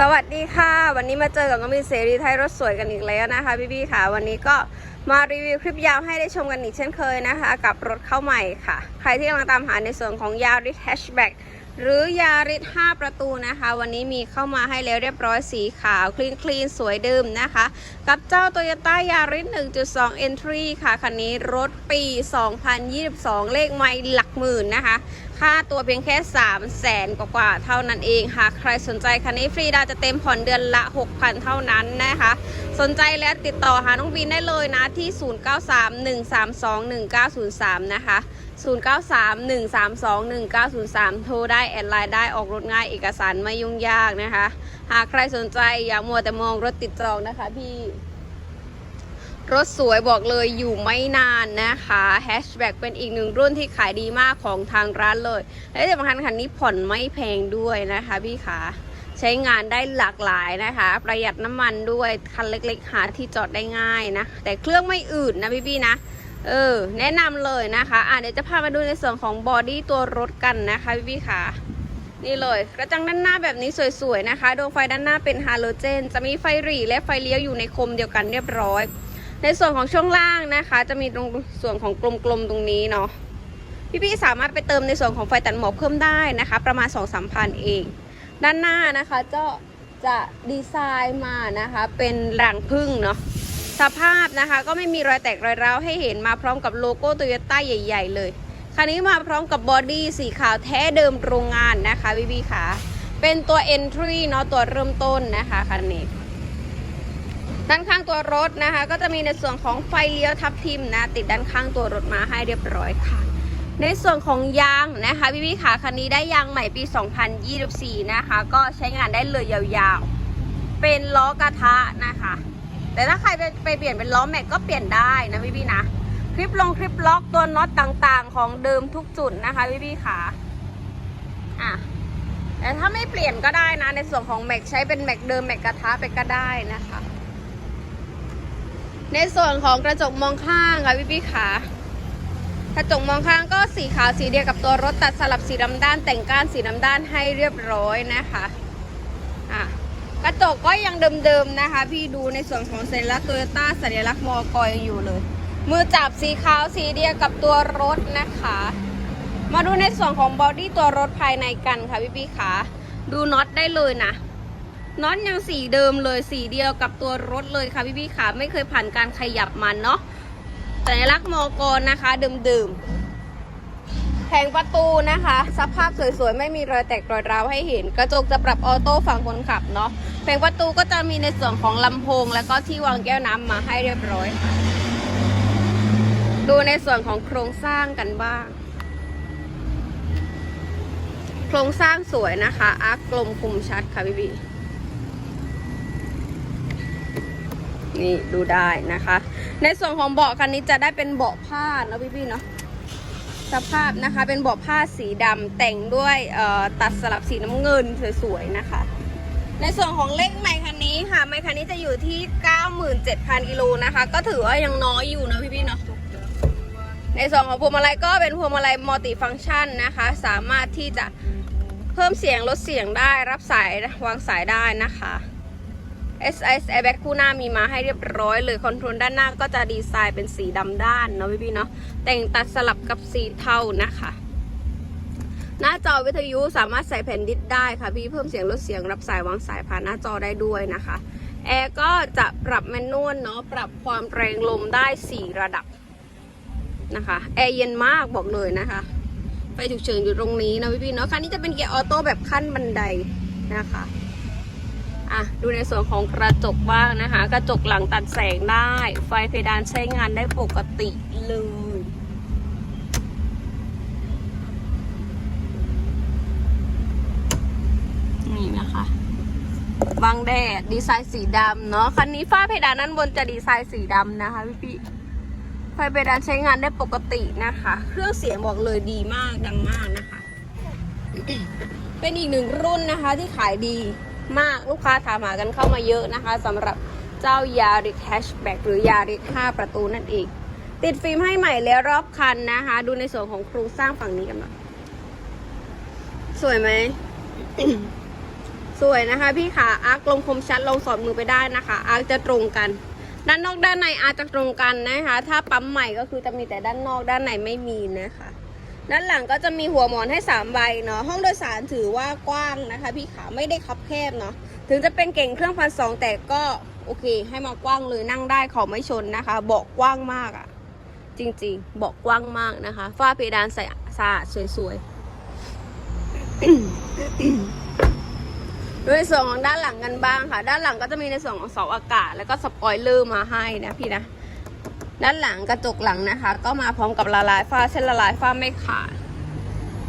สวัสดีค่ะ วันนี้มาเจอกับน้องมีเสรีไทยรถสวยกันอีกแล้วนะคะพี่ๆค่ะ วันนี้ก็มารีวิวคลิปยาวให้ได้ชมกันอีกเช่นเคยนะคะ กับรถเข้าใหม่ค่ะ ใครที่กำลังตามหาในส่วนของยาริสแฮชแบ็กหรือยาริส5ประตูนะคะ วันนี้มีเข้ามาให้แล้วเรียบร้อยสีขาว คลีนคลีนสวยดื่มนะคะ กับเจ้า Toyota Yaris 1.2 Entry ค่ะ คันนี้รถปี 2022 เลขไม่หลักหมื่นนะคะค่าตัวเพียงแค่ 3 0 0แสนกว่าๆเท่านั้นเองหากใครสนใจคันนี้ฟรีดาวจะเต็มผ่อนเดือนละ 6,000 เท่านั้นนะคะ สนใจแล้วติดต่อหาน้องบินได้เลยนะที่ 0931321903 นะคะ 0931321903 โทรได้แอดไลน์ได้ออกรถง่ายเอกสารไม่ยุ่งยากนะคะ หากใครสนใจอย่ามัวแต่มองรถติดจองนะคะพี่ รถสวยบอกเลยอยู่ไม่นานนะคะแฮชแบ็กเป็นอีกหนึ่งรุ่นที่ขายดีมากของทางร้านเลย และที่สำคัญคันนี้ผ่อนไม่แพงด้วยนะคะพี่ขาใช้งานได้หลากหลายนะคะ ประหยัดน้ำมันด้วยคันเล็กๆ หาที่จอดได้ง่ายนะ แต่เครื่องไม่อืดนะพี่ๆนะเออแนะนำเลยนะคะอะเดี๋ยวจะพามาดูในส่วนของบอดี้ตัวรถกันนะคะพี่ๆค่ะนี่เลยกระจังด้านหน้าแบบนี้สวยๆนะคะดวงไฟด้านหน้าเป็นฮาโลเจน จะมีไฟหรี่และไฟเลี้ยวอยู่ในคมเดียวกันเรียบร้อย ในส่วนของช่วงล่างนะคะ จะมีตรงส่วนของกลมๆตรงนี้เนาะพี่ๆสามารถไปเติมในส่วนของไฟตัดหมอกเพิ่มได้นะคะ ประมาณ 2 3 0 0พันเอง ด้านหน้านะคะจะจะดีไซน์มานะคะเป็นรังพึ่งเนาะสภาพนะคะก็ไม่มีรอยแตกรอยร้าวให้เห็นมาพร้อมกับโลโก้โตโยต้าใหญ่ ๆ เลยคันนี้มาพร้อมกับบอดี้สีขาวแท้เดิมโรงงานนะคะพี่ๆค่ะ เป็นตัว entry เนาะตัวเริ่มต้นนะคะคันนี้ ด้านข้างตัวรถนะคะ ก็จะมีในส่วนของไฟเลี้ยวทับทิมนะ ติดด้านข้างตัวรถมาให้เรียบร้อยค่ะ ในส่วนของยางนะคะพี่พี่ขาคันนี้ได้ยางใหม่ปี 2024 นะคะ ก็ใช้งานได้เลยยาวๆ เป็นล้อกระทะนะคะ แต่ถ้าใครไปไปเปลี่ยนเป็นล้อแม็กก็เปลี่ยนได้นะพี่พี่นะ คลิปลงคลิปล็อกตัวน็อตต่างๆ ของเดิมทุกจุดนะคะพี่พี่ขาอะแต่ถ้าไม่เปลี่ยนก็ได้นะ ในส่วนของแม็กใช้เป็นแม็กเดิมแม็กกระทะไปก็ได้นะคะ ในส่วนของกระจกมองข้างค่ะพี่พี่ขากระจกมองข้างก็สีขาวสีเดียวกับตัวรถตัดสลับสีดำด้าน แต่งก้านสีดำด้านให้เรียบร้อยนะคะอะกระจกก็ยังเดิมๆนะคะ พี่ดูในส่วนของสัญลักษณ์โตโยต้าสัญลักษณ์มอกยังอยู่เลย มือจับสีขาวสีเดียวกับตัวรถนะคะ มาดูในส่วนของบอดี้ตัวรถภายในกันค่ะพี่พี่ขาดูน็อตได้เลยนะ น็อตยังสีเดิมเลยสีเดียวกับตัวรถเลยค่ะพี่พี่ขาไม่เคยผ่านการขยับมันเนาะสัญลักษณ์มอกรนะคะเดิมๆแผงประตูนะคะ สภาพสวยๆ ไม่มีรอยแตกรอยร้าวให้เห็น กระจกจะปรับออโต้ฝั่งคนขับเนาะแผงประตูก็จะมีในส่วนของลำโพง แล้วก็ที่วางแก้วน้ำมาให้เรียบร้อยค่ะดูในส่วนของโครงสร้างกันบ้าง โครงสร้างสวยนะคะอาร์กลมคมชัดค่ะพี่พี่ นี่ดูได้นะคะ ในส่วนของเบาะคันนี้จะได้เป็นเบาะผ้าเนาะพี่พี่เนาะสภาพนะคะเป็นเบาะผ้าสีดำแต่งด้วยตัดสลับสีน้ำเงินสวยๆนะคะ ในส่วนของเลขไมค์คันนี้ค่ะไมค์คันนี้จะอยู่ที่ 97,000กิโลนะคะ ก็ถือว่ายังน้อยอยู่นะพี่พี่เนาะในส่วนของพวงมาลัยก็เป็นพวงมาลัยมัลติฟังก์ชันนะคะ สามารถที่จะเพิ่มเสียงลดเสียงได้รับสายวางสายได้นะคะ SIS Airbag คู่หน้ามีมาให้เรียบร้อยเลยคอนโทรลด้านหน้าก็จะดีไซน์เป็นสีดำด้านเนาะพี่ๆเนาะแต่งตัดสลับกับสีเทานะคะ หน้าจอวิทยุสามารถใส่แผ่นดิสได้ค่ะ พี่เพิ่มเสียงลดเสียงรับสายวางสายผ่านหน้าจอได้ด้วยนะคะแอร์ก็จะปรับแมนนวลเนาะปรับความแรงลมได้ 4 ระดับนะคะแอร์เย็นมากบอกเลยนะคะไฟฉุกเฉินอยู่ตรงนี้นะพี่ๆเนาะคันนี้จะเป็นเกียร์ออโต้แบบขั้นบันไดนะคะ อะดูในส่วนของกระจกบ้างนะคะ กระจกหลังตัดแสงได้ ไฟเพดานใช้งานได้ปกติเลยนี่นะคะบังแดดดีไซน์สีดำเนาะคันนี้ฝ้าเพดานด้านบนจะดีไซน์สีดำนะคะพี่พี่ไฟเพดานใช้งานได้ปกตินะคะ เครื่องเสียงบอกเลยดีมากดังมากนะคะ เป็นอีกหนึ่งรุ่นนะคะที่ขายดี มากลูกค้าถามหากันเข้ามาเยอะนะคะสำหรับเจ้ายาริแฮชแบ็กหรือยาริ s 5ประตูนั่นเองติดฟิล์มให้ใหม่แล้วรอบคันนะคะ ดูในส่วนของโครงสร้างฝั่งนี้กันหน่อยสวยไหม สวยนะคะพี่ขาอาร์คลงคมชัดลงสอดมือไปได้นะคะ อาร์จะตรงกัน ด้านนอกด้านในอาร์จะตรงกันนะคะ ถ้าปั๊มใหม่ก็คือจะมีแต่ด้านนอกด้านในไม่มีนะคะ ด้านหลังก็จะมีหัวหมอนให้สามใบเนาะห้องโดยสารถือว่ากว้างนะคะ พี่ขาไม่ได้คับแคบเนาะถึงจะเป็นเก่งเครื่องพันสองแต่ก็โอเค ให้มากว้างเลยนั่งได้ขอไม่ชนนะคะเบาะกว้างมากอะ่ะ จริงๆเบาะกว้างมากนะคะ ฝ้าเพดานใสสะอาดสวยๆโดยส่วนของด้านหลังกันบ้างค่ะ ด้านหลังก็จะมีในส่วนของเสาอากาศ แล้วก็สปอยเลอร์มาให้นะพี่นะ ด้านหลังกระจกหลังนะคะ ก็มาพร้อมกับละลายฝ้าเส้นละลายฝ้าไม่ขาด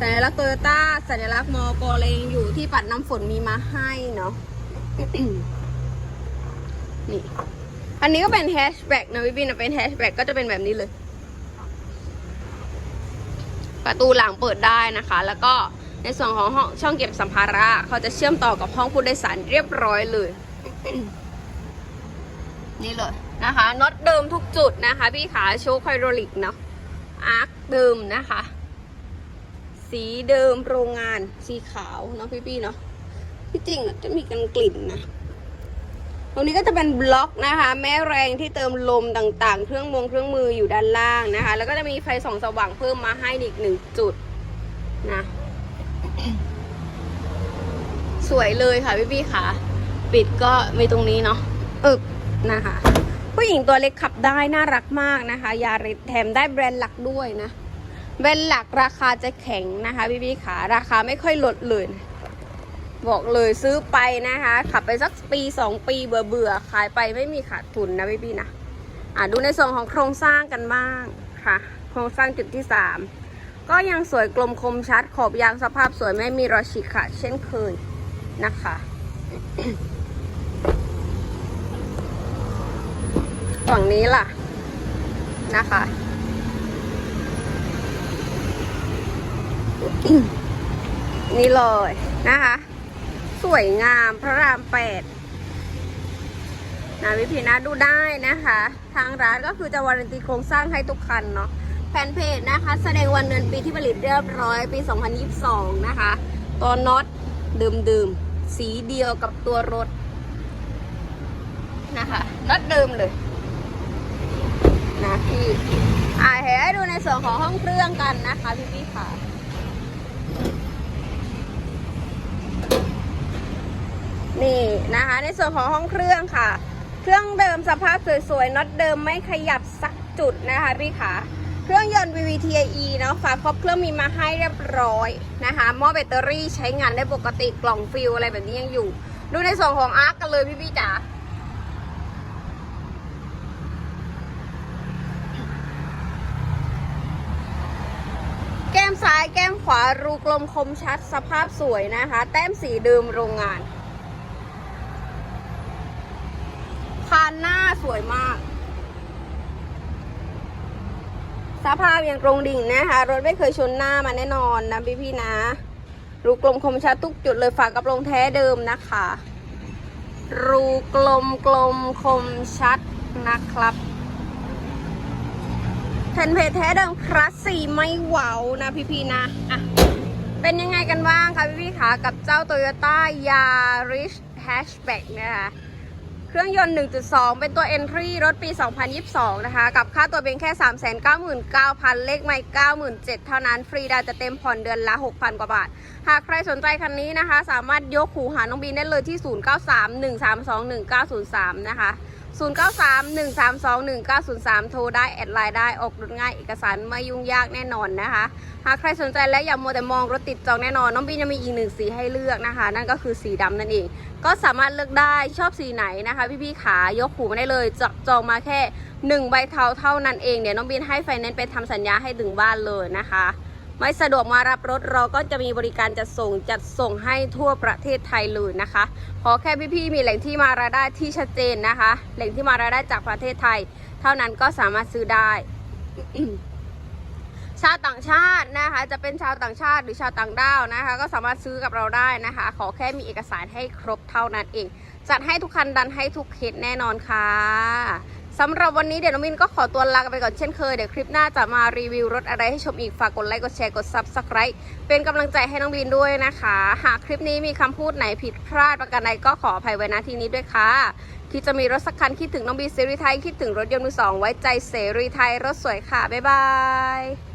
สัญลักษณ์โตโยต้าสัญลักษณ์มอกเลงอยู่ที่ปัดน้ำฝนมีมาให้เนาะนี่อันนี้ก็เป็นแฮชแบ็กนะวิบินะเป็นแฮชแบ็กก็จะเป็นแบบนี้เลย ประตูหลังเปิดได้นะคะ แล้วก็ในส่วนของห้องช่องเก็บสัมภาระ เขาจะเชื่อมต่อกับห้องผู้โดยสารเรียบร้อยเลย นี่เลยนะคะน็อตเดิมทุกจุดนะคะ พี่ขาโชว์ไฮดรอลิกเนาะอาร์คเดิมนะคะ สีเดิมโรงงานสีขาวเนาะพี่ๆเนาะที่จริงจะมีกันกลิ่นนะตรงนี้ก็จะเป็นบล็อกนะคะ แม่แรงที่เติมลมต่างๆ เครื่องมงเครื่องมืออยู่ด้านล่างนะคะ แล้วก็จะมีไฟส่องสว่างเพิ่มมาให้อีกหนึ่งจุดนะสวยเลยค่ะพี่พี่ค่ะ ปิดก็มีตรงนี้เนาะอึบ นะคะ ผู้หญิงตัวเล็กขับได้น่ารักมากนะคะ ยาริสแถมได้แบรนด์หลักด้วยนะแบรนด์หลักราคาจะแข็งนะคะพี่พี่ขาราคาไม่ค่อยลดเลยนะบอกเลยซื้อไปนะคะ ขับไปสักปีสองปีเบื่อเบื่อๆขายไปไม่มีขาดทุนนะพี่พี่นะอะดูในส่วนของโครงสร้างกันบ้างค่ะ โครงสร้างจุดที่สามก็ยังสวยกลมคมชัด ขอบยางสภาพสวยไม่มีรอยฉีกขาดเช่นเคยนะคะ ฝั่งนี้ล่ะนะคะ นี่เลยนะคะ สวยงามพระรามแปดนะวิพีนะดูได้นะคะ ทางร้านก็คือจะวารันตีโครงสร้างให้ทุกคันเนาะแฟนเพจนะคะ แสดงวันเดือนปีที่ผลิตเรียบร้อยปี 2022 นะคะ ตัวน็อตดื่มๆสีเดียวกับตัวรถนะคะน็อตเดิมเลย นะพี่อ่าเดี๋ยวให้ดูในส่วนของห้องเครื่องกันนะคะพี่พี่ค่ะนี่นะคะ ในส่วนของห้องเครื่องค่ะ เครื่องเดิมสภาพสวยๆน็อตเดิมไม่ขยับสักจุดนะคะพี่ขาเครื่องยนต์ VVTIE เนาะฝาครอบเครื่องมีมาให้เรียบร้อยนะคะหม้อแบตเตอรี่ใช้งานได้ปกติกล่องฟิลอะไรแบบนี้ยังอยู่ ดูในส่วนของอาร์คกันเลยพี่พี่จ๋า แก้มซ้ายแก้มขวารูกลมคมชัดสภาพสวยนะคะ แต้มสีเดิมโรงงานคานหน้าสวยมาก สภาพยังตรงดิ่งนะคะ รถไม่เคยชนหน้ามาแน่นอนนะพี่พี่ๆนะ รูกลมคมชัดทุกจุดเลยฝากกับโรงแท้เดิมนะคะ รูกลมกลมคมชัดนะครับ แผ่นเพจแท้เดิมคลาสสี่ไม่เหวานะพี่พี่ๆนะอะเป็นยังไงกันบ้างคะพี่พี่คะกับเจ้า Toyota Yaris Hatchback นะคะเครื่องยนต์ 1.2 เป็นตัว Entry รถปี 2022 นะคะ กับค่าตัวเพียงแค่ 399,000 เลขไม่ 97,000 เท่านั้น ฟรีดาวจะเต็มผ่อนเดือนละ 6,000 กว่าบาท หากใครสนใจคันนี้นะคะ สามารถยกหูหาน้องบีนได้เลยที่ 0931321903 นะคะ 0931321903 โทรได้ แอดไลน์ได้ ออกรถง่าย เอกสารไม่ยุ่งยากแน่นอนนะคะ หากใครสนใจและอย่ามัวแต่มองรถติดจองแน่นอน น้องบีจะมีอีกหนึ่งสีให้เลือกนะคะ นั่นก็คือสีดำนั่นเอง ก็สามารถเลือกได้ชอบสีไหนนะคะ พี่ๆขายกหูมาได้เลยจจองมาแค่หนึ่งใบเทาเท่านั้นเองเดี๋ยวน้องบินให้ไฟแนนซ์ไปทำสัญญาให้ถึงบ้านเลยนะคะ ไม่สะดวกมารับรถเราก็จะมีบริการจัดส่งจัดส่งให้ทั่วประเทศไทยเลยนะคะขอแค่พี่ๆมีแหล่งที่มารายได้ที่ชัดเจนนะคะ แหล่งที่มารายได้จากประเทศไทย เท่านั้นก็สามารถซื้อได้ชาวต่างชาตินะคะ จะเป็นชาวต่างชาติหรือชาวต่างด้าวนะคะ ก็สามารถซื้อกับเราได้นะคะ ขอแค่มีเอกสารให้ครบเท่านั้นเอง จัดให้ทุกคันดันให้ทุกเคสแน่นอนค่ะ สำหรับวันนี้เดี๋ยวน้องมินก็ขอตัวลาไปก่อนเช่นเคย เดี๋ยวคลิปหน้าจะมารีวิวรถอะไรให้ชมอีก ฝากกดไลค์ กดแชร์ กด Subscribe เป็นกำลังใจให้น้องบินด้วยนะคะ หากคลิปนี้มีคำพูดไหนผิดพลาดประการใดก็ขออภัยไว้ณที่นี้ด้วยค่ะที่จะมีรถสักคันคิดถึงน้องบีเสรีไทยคิดถึงรถยนต์มือสองไว้ใจเสรีไทยรถสวยค่ะบ๊ายบาย